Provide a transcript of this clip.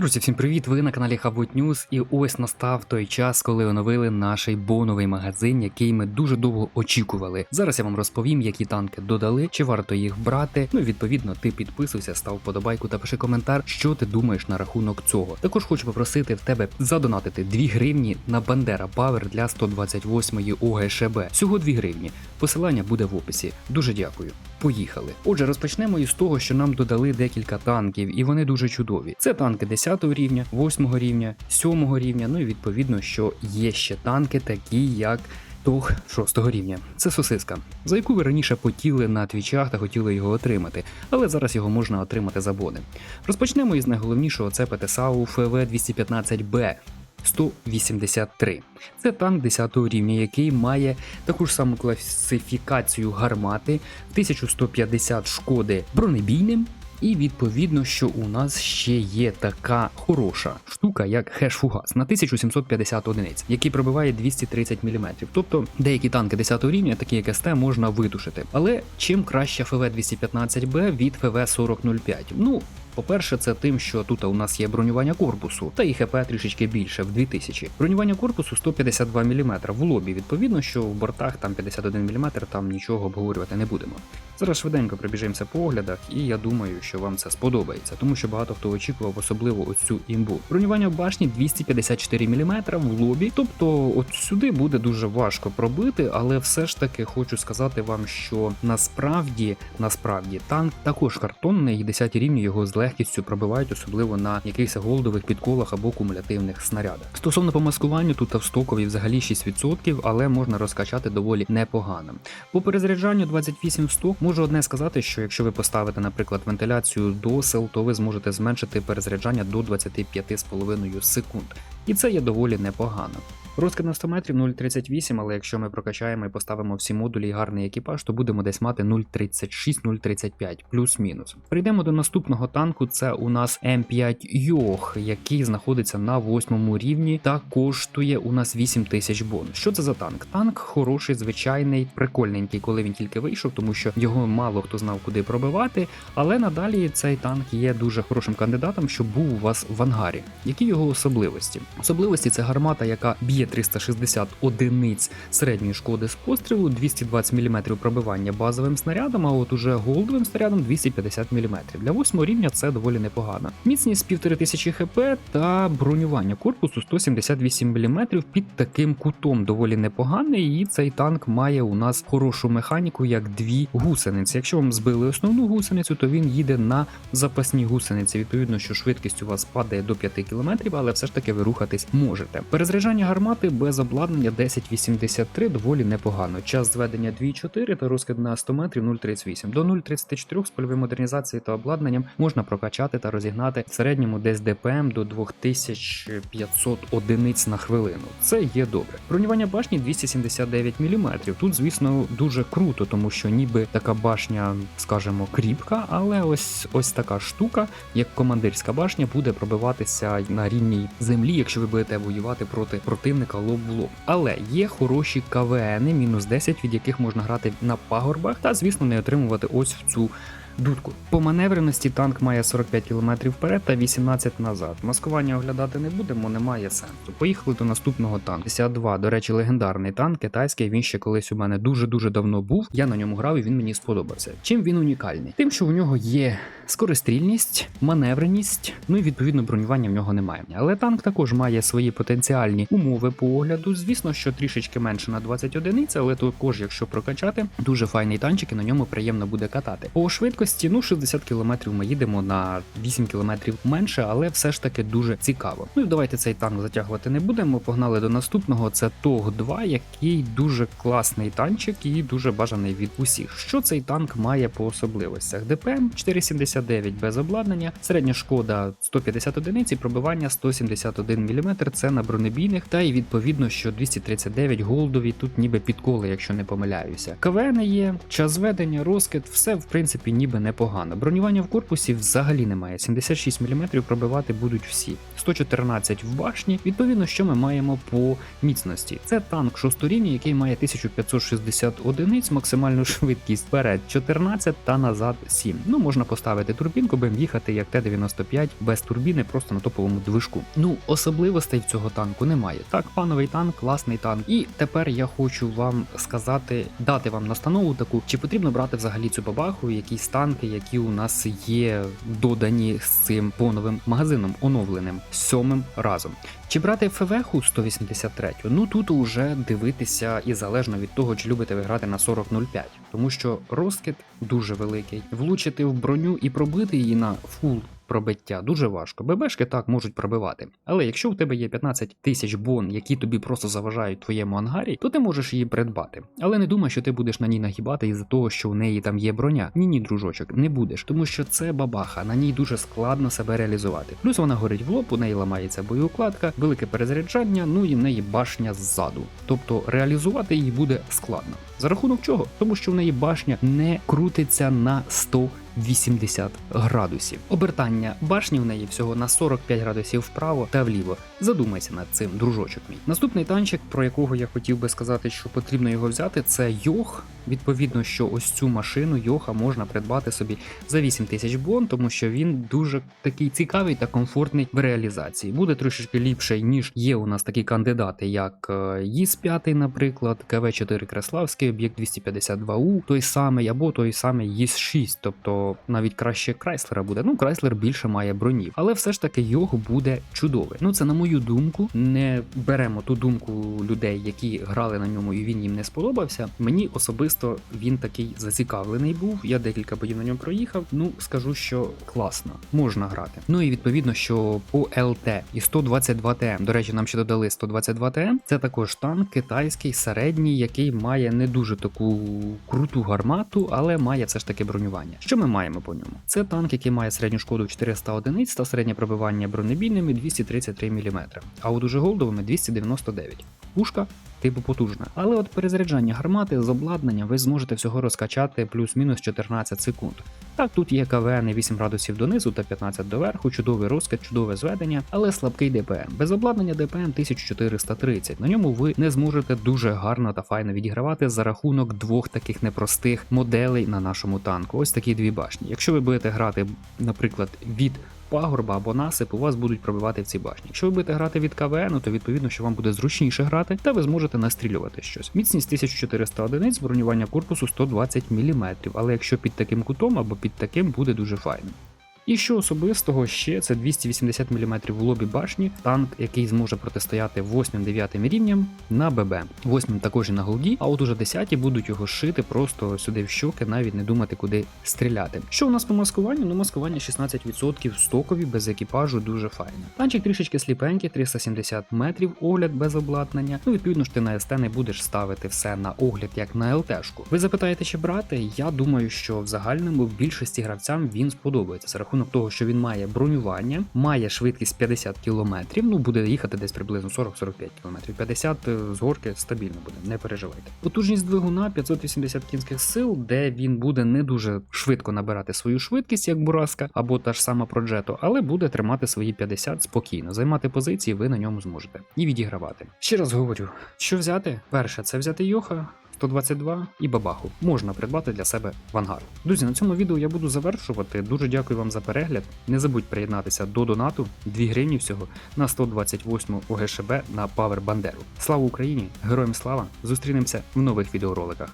Друзі, всім привіт! Ви на каналі Хабут News і ось настав той час, коли оновили наш боновий магазин, який ми дуже довго очікували. Зараз я вам розповім, які танки додали, чи варто їх брати. Ну і відповідно, ти підписуйся, став подобайку та пиши коментар, що ти думаєш на рахунок цього. Також хочу попросити в тебе задонатити 2 гривні на Бандера Павер для 128-ї ОГШБ. Всього 2 гривні. Посилання буде в описі. Дуже дякую. Поїхали. Отже, розпочнемо із того, що нам додали декілька танків, і вони дуже чудові. Це танки 10 рівня, 8 рівня, 7 рівня. Ну і відповідно, що є ще танки, такі як. Тог 6 рівня. Це сосиска, за яку ви раніше потіли на твічах та хотіли його отримати, але зараз його можна отримати за бони. Розпочнемо із найголовнішого це ПТСАУ ФВ-215Б. 183. Це танк 10 рівня, який має таку ж саму класифікацію гармати, 1150 шкоди бронебійним. І відповідно, що у нас ще є така хороша штука, як хеш-фугас на 1750 одиниць, який пробиває 230 мм. Тобто деякі танки 10 рівня, такі як СТ, можна видушити. Але чим краще ФВ-215Б від ФВ-4005? Ну, по-перше, це тим, що тут у нас є бронювання корпусу, та і ХП трішечки більше в 2000. Бронювання корпусу 152 мм в лобі. Відповідно, що в бортах там 51 мм, там нічого обговорювати не будемо. Зараз швиденько пробіжимося по оглядах, і я думаю, що вам це сподобається, тому що багато хто очікував, особливо ось цю імбу. Бронювання башні 254 мм в лобі, тобто от сюди буде дуже важко пробити, але все ж таки хочу сказати вам, що насправді, насправді танк також картонний, і 10 рівні його з легкістю пробивають, особливо на якихось голдових підколах або кумулятивних снарядах. Стосовно помаскування, тут автостокові стокові взагалі 6%, але можна розкачати доволі непогано. По перезаряджанню 28 в сток можу одне сказати, що якщо ви поставите, наприклад, вентиляцію до сел, то ви зможете зменшити перезаряджання до 25,5 секунд. І це є доволі непогано. Розкид на 100 метрів 0,38, але якщо ми прокачаємо і поставимо всі модулі і гарний екіпаж, то будемо десь мати 0,36-0,35 плюс-мінус. Прийдемо до наступного танку. Це у нас М5 Йох, який знаходиться на восьмому рівні та коштує у нас 8 тисяч бон. Що це за танк? Танк хороший, звичайний, прикольненький, коли він тільки вийшов, тому що його мало хто знав, куди пробивати. Але надалі цей танк є дуже хорошим кандидатом, щоб був у вас в ангарі. Які його особливості? Особливості це гармата, яка б'є 360 одиниць середньої шкоди з пострілу, 220 мм пробивання базовим снарядом, а от уже голдовим снарядом 250 мм. Для 8 рівня це доволі непогано. Міцність 1500 хп та бронювання корпусу 178 мм під таким кутом доволі непоганий. І цей танк має у нас хорошу механіку, як дві гусениці. Якщо вам збили основну гусеницю, то він їде на запасні гусениці. Відповідно, що швидкість у вас падає до 5 км, але все ж таки ви рухатись можете. Перезаряджання гармати без обладнання 1083 доволі непогано. Час зведення 2,4 та розкид на 100 метрів 0,38. До 0,34 з польової модернізації та обладнанням можна прокачати та розігнати в середньому десь ДПМ до 2500 одиниць на хвилину. Це є добре. Бронювання башні 279 мм. Тут, звісно, дуже круто, тому що ніби така башня, скажімо, кріпка, але ось ось така штука, як командирська башня, буде пробиватися на рівній землі, якщо ви будете воювати проти противника лоб в лоб. Але є хороші КВНи, мінус 10, від яких можна грати на пагорбах, та звісно не отримувати ось в цю. Дудку. По маневреності танк має 45 км вперед та 18 назад. Маскування оглядати не будемо, немає сенсу. Поїхали до наступного танку. 52, до речі, легендарний танк, китайський. Він ще колись у мене дуже-дуже давно був. Я на ньому грав і він мені сподобався. Чим він унікальний? Тим, що у нього є скористрільність, маневреність, ну і відповідно бронювання в нього немає. Але танк також має свої потенціальні умови по огляду. Звісно, що трішечки менше на 20 одиниць, але також, якщо прокачати, дуже файний танчик і на ньому приємно буде катати. По швидкості, ну 60 км ми їдемо на 8 км менше, але все ж таки дуже цікаво. Ну і давайте цей танк затягувати не будемо. Погнали до наступного. Це ТОГ 2, який дуже класний танчик і дуже бажаний від усіх. Що цей танк має по особливостях? ДПМ 479 без обладнання, середня шкода 150 одиниць і пробивання 171 мм. Це на бронебійних, та й відповідно, що 239 голдові тут ніби підколи, якщо не помиляюся. КВН є, час зведення, розкид, все в принципі ніби непогано. Бронювання в корпусі взагалі немає. 76 мм пробивати будуть всі. 114 в башні. Відповідно, що ми маємо по міцності. Це танк 6 рівня, який має 1560 одиниць, максимальну швидкість вперед 14 та назад 7. Ну можна поставити турбінку, будемо їхати як Т-95 без турбіни, просто на топовому движку. Ну, особливостей в цього танку немає. Так, пановий танк, класний танк. І тепер я хочу вам сказати, дати вам настанову таку, чи потрібно брати взагалі цю бабаху, якісь танки, які у нас є додані з цим поновим магазином, оновленим сьомим разом. Чи брати ФВХ 183? Ну тут уже дивитися і залежно від того, чи любите ви грати на 40.05, тому що розкид дуже великий. Влучити в броню і пробити її на фул пробиття дуже важко. ББшки так можуть пробивати. Але якщо у тебе є 15 тисяч бон, які тобі просто заважають твоєму ангарі, то ти можеш її придбати. Але не думай, що ти будеш на ній нагибати із-за того, що у неї там є броня. Ні, ні, дружочок, не будеш, тому що це бабаха, на ній дуже складно себе реалізувати. Плюс вона горить в лоб, у неї ламається боєукладка, велике перезаряджання, ну і в неї башня ззаду. Тобто реалізувати її буде складно. За рахунок чого? Тому що в неї башня не крутиться на 180 градусів. Обертання башні в неї всього на 45 градусів вправо та вліво. Задумайся над цим, дружочок мій. Наступний танчик, про якого я хотів би сказати, що потрібно його взяти, це Йох. Відповідно, що ось цю машину Йоха можна придбати собі за 8 тисяч бон, тому що він дуже такий цікавий та комфортний в реалізації. Буде трошечки ліпший, ніж є у нас такі кандидати, як е, ЄС-5, наприклад, КВ-4 Креславський, об'єкт 252У, той самий, або той самий ЄС-6, тобто навіть краще Крайслера буде. Ну, Крайслер більше має бронів, але все ж таки його буде чудовий. Ну це на мою думку. Не беремо ту думку людей, які грали на ньому, і він їм не сподобався. Мені особисто він такий зацікавлений був. Я декілька боїв на ньому проїхав. Ну скажу, що класно, можна грати. Ну і відповідно, що по ЛТ і 122 ТМ. До речі, нам ще додали 122 ТМ. Це також танк китайський, середній, який має не дуже таку круту гармату, але має все ж таки бронювання. Що ми маємо по ньому? Це танк, який має середню шкоду 400 одиниць та середнє пробивання бронебійними 233 мм, а от уже голдовими 299. Пушка типу потужна. Але от перезаряджання гармати з обладнанням ви зможете всього розкачати плюс-мінус 14 секунд. Так, тут є КВН 8 градусів донизу та 15 доверху, чудовий розкид, чудове зведення, але слабкий ДПМ. Без обладнання ДПМ 1430. На ньому ви не зможете дуже гарно та файно відігравати за рахунок двох таких непростих моделей на нашому танку. Ось такі дві башні. Якщо ви будете грати, наприклад, від пагорба або насип у вас будуть пробивати в цій башні. Якщо ви будете грати від КВН, то відповідно, що вам буде зручніше грати, та ви зможете настрілювати щось. Міцність 1400 одиниць, бронювання корпусу 120 мм, але якщо під таким кутом або під таким буде дуже файно. І що особистого ще це 280 мм в лобі башні, танк, який зможе протистояти 8-9 рівням на ББ. 8 також і на голді, а от уже 10 будуть його шити просто сюди в щоки, навіть не думати, куди стріляти. Що у нас по маскуванню? Ну, маскування 16% стокові, без екіпажу, дуже файно. Танчик трішечки сліпенький, 370 метрів, огляд без обладнання. Ну, відповідно ж ти на СТ не будеш ставити все на огляд, як на ЛТшку. Ви запитаєте, чи брати? Я думаю, що в загальному в більшості гравцям він сподобається рахунок того, що він має бронювання, має швидкість 50 км, ну буде їхати десь приблизно 40-45 км. 50 з горки стабільно буде, не переживайте. Потужність двигуна 580 кінських сил, де він буде не дуже швидко набирати свою швидкість, як Бураска, або та ж сама Проджето, але буде тримати свої 50 спокійно. Займати позиції ви на ньому зможете і відігравати. Ще раз говорю, що взяти? Перше, це взяти Йоха. 122 і бабаху можна придбати для себе в ангар. Друзі, на цьому відео я буду завершувати. Дуже дякую вам за перегляд. Не забудь приєднатися до донату 2 гривні всього на 128 ОГШБ на Павер Бандеру. Слава Україні! Героям слава! Зустрінемося в нових відеороликах.